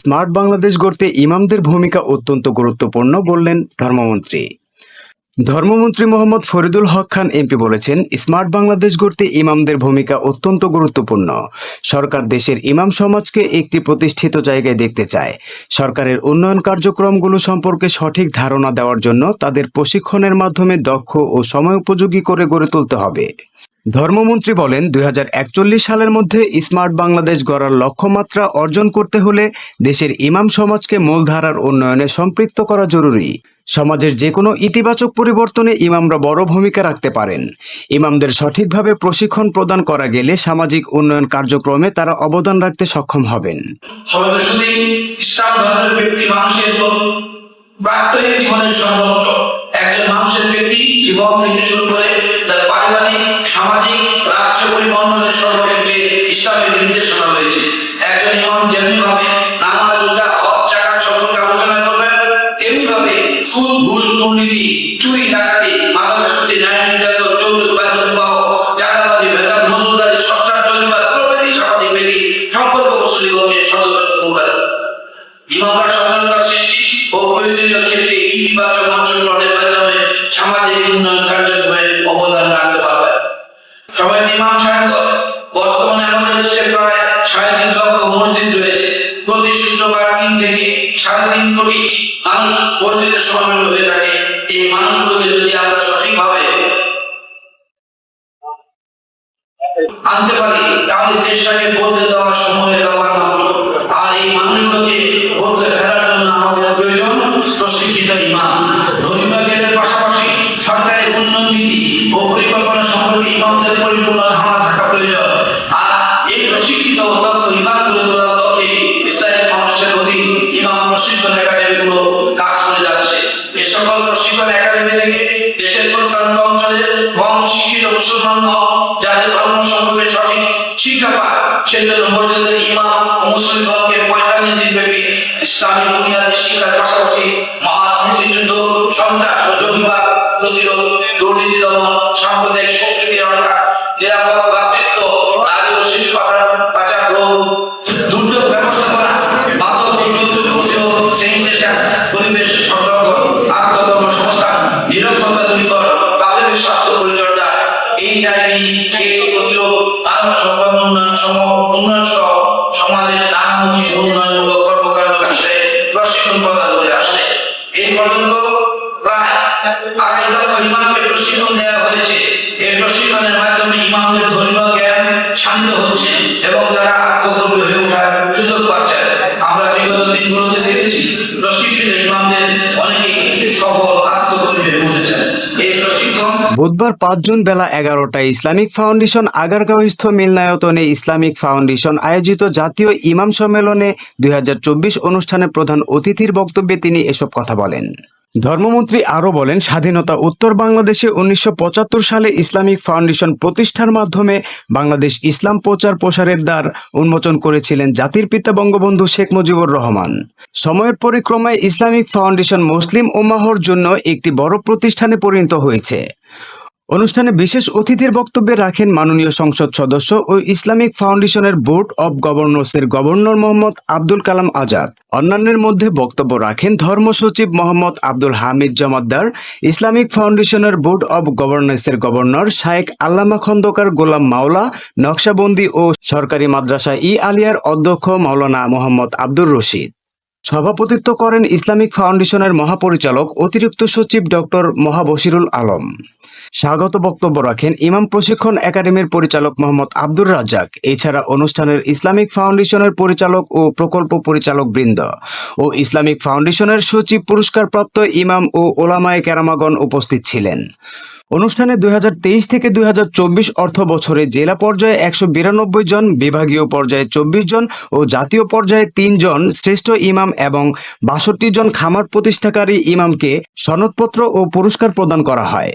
Smart Bangladesh গড়তে ইমামদের ভূমিকা অত্যন্ত গুরুত্বপূর্ণ বললেন ধর্মমন্ত্রী। ধর্মমন্ত্রী মোহাম্মদ ফরিদুল হক খান এমপি বলেছেন, স্মার্ট বাংলাদেশ গড়তে ইমামদের ভূমিকা অত্যন্ত গুরুত্বপূর্ণ। সরকার দেশের ইমাম সমাজকে একটি প্রতিষ্ঠিত জায়গায় দেখতে চায়। সরকারের উন্নয়ন কার্যক্রমগুলো সম্পর্কে সঠিক ধারণা দেওয়ার জন্য তাদের প্রশিক্ষণের মাধ্যমে দক্ষ ও সময়োপযোগী করে গড়ে তুলতে হবে। ধর্মমন্ত্রী বলেন, দুই হাজার একচল্লিশ সালের মধ্যে স্মার্ট বাংলাদেশ গড়ার লক্ষ্যমাত্রা অর্জন করতে হলে দেশের ইমাম সমাজকে মূলধারার উন্নয়নে সম্পৃক্ত করা জরুরি। সমাজের যে কোনো ইতিবাচক পরিবর্তনে ইমামরা বড় ভূমিকা রাখতে পারেন। ইমামদের সঠিকভাবে প্রশিক্ষণ প্রদান করা গেলে সামাজিক উন্নয়ন কার্যক্রমে তারা অবদান রাখতে সক্ষম হবেন। জীবন থেকে শুরু করে তার পারিবারিক সামাজিক পরিবহনের সর্বক্ষেত্রে ইসলামের নির্দেশনা রয়েছে। একজন ইমাম নামাজ সম্পর্কে আলোচনা করবেন সুদ ঘুষ দুর্নীতি, চুরি, ডাকাতি ন্যায় নির্যাতন সস্তার জরিমানা, প্রভৃতি সামাজিক সম্পর্ক মুসলিমকে সচেতন করবেন। ইমামরা সচেতনতা সৃষ্টি ও প্রয়োজনীয় ক্ষেত্রে ইতিবাচক অংশগ্রহণের মাধ্যমে সামাজিক উন্নয়ন কার্যক্রমে তিন লক্ষ মসজিদ রয়েছে। প্রতি শুক্রবার তিন থেকে সাড়ে তিন কোটি মানুষ মসজিদে সমাবেত হয়ে থাকে। এই মানুষগুলোকে যদি আমরা সঠিকভাবে আনতে পারি, তাহলে দেশটাকে বদলে দেওয়ার ব্যাপার মাত্র আর এই মানুষগুলোকে বদলে ফেরার জন্য আমাদের প্রয়োজন প্রশিক্ষিত ইমাম। ধর্মীয় পাশাপাশি সরকারি উন্নয়ন নীতি ও পরিকল্পনা সম্পর্কে ইমামদের পরিপূর্ণ ধারণা থাকা প্রয়োজন। ইমাম গড়ে তোলার লক্ষ্যে ইসলামের মানুষের প্রতি ইমাম প্রশিক্ষণ একাডেমিগুলো কাজ করে যাচ্ছে। এ সকল প্রশিক্ষণ একাডেমি থেকে দেশের প্রত্যন্ত অঞ্চলে কম শিক্ষিত মুসলমান যাদের ধর্ম সম্পর্কে সঠিক শিক্ষা পায়, সেজন্য মসজিদের ইমাম ও সাম্প্রদায়িক সম্প্রীতি নিরাপদ আমরা বিগত দিনগুলোতে দেখেছি প্রশিক্ষিত ইমামদের অনেকেই সফল আত্মকর্মী হয়ে প্রশিক্ষণ বুধবার পাঁচ জুন বেলা এগারোটায় ইসলামিক ফাউন্ডেশন আগারগাঁওস্থ মিলনায়তনে ইসলামিক ফাউন্ডেশন আয়োজিত জাতীয় ইমাম সম্মেলনে দুই হাজার চব্বিশ অনুষ্ঠানে প্রধান অতিথির বক্তব্যে তিনি এসব কথা বলেন। ধর্মমন্ত্রী আরও বলেন, স্বাধীনতা উত্তর বাংলাদেশে উনিশশো পঁচাত্তর সালে ইসলামিক ফাউন্ডেশন প্রতিষ্ঠার মাধ্যমে বাংলাদেশ ইসলাম প্রচার প্রসারের দ্বার উন্মোচন করেছিলেন জাতির পিতা বঙ্গবন্ধু শেখ মুজিবুর রহমান। সময়ের পরিক্রমায় ইসলামিক ফাউন্ডেশন মুসলিম ওমাহর জন্য একটি বড় প্রতিষ্ঠানে পরিণত হয়েছে। অনুষ্ঠানে বিশেষ অতিথির বক্তব্যে রাখেন মাননীয় সংসদ সদস্য ও ইসলামিক ফাউন্ডেশনের বোর্ড অব গভর্নর্সের গভর্নর মোহাম্মদ আব্দুল কালাম আজাদ। অন্যান্যের মধ্যে বক্তব্য রাখেন ধর্ম সচিব মোহাম্মদ আব্দুল হামিদ জমাদ্দার, ইসলামিক ফাউন্ডেশনের বোর্ড অব গভর্নর্সের গভর্নর শায়েক আল্লামা খন্দকার গোলাম মাওলা, নকশাবন্দি ও সরকারি মাদ্রাসা ই আলিয়ার অধ্যক্ষ মাওলানা মোহাম্মদ আব্দুর রশিদ। সভাপতিত্ব করেন ইসলামিক ফাউন্ডেশনের মহাপরিচালক অতিরিক্ত সচিব ডক্টর মহাবশিরুল আলম। স্বাগত বক্তব্য রাখেন ইমাম প্রশিক্ষণ একাডেমির পরিচালক মোহাম্মদ আব্দুর রাজ্জাক, এছাড়া অনুষ্ঠানের ইসলামিক ফাউন্ডেশনের পরিচালক ও প্রকল্প পরিচালক বৃন্দ ও ইসলামিক ফাউন্ডেশনের সচিব পুরস্কারপ্রাপ্ত ইমাম ও ওলামায় কেরামাগণ উপস্থিত ছিলেন। অনুষ্ঠানে দুই হাজার তেইশ থেকে দুই অর্থ বছরে জেলা পর্যায়ে একশো বিরানব্বই জন, বিভাগীয় পর্যায়ে চব্বিশ জন ও জাতীয় পর্যায়ে তিন জন, শ্রেষ্ঠ ইমাম এবং বাষট্টি জন খামার প্রতিষ্ঠাকারী ইমামকে সনদপত্র ও পুরস্কার প্রদান করা হয়।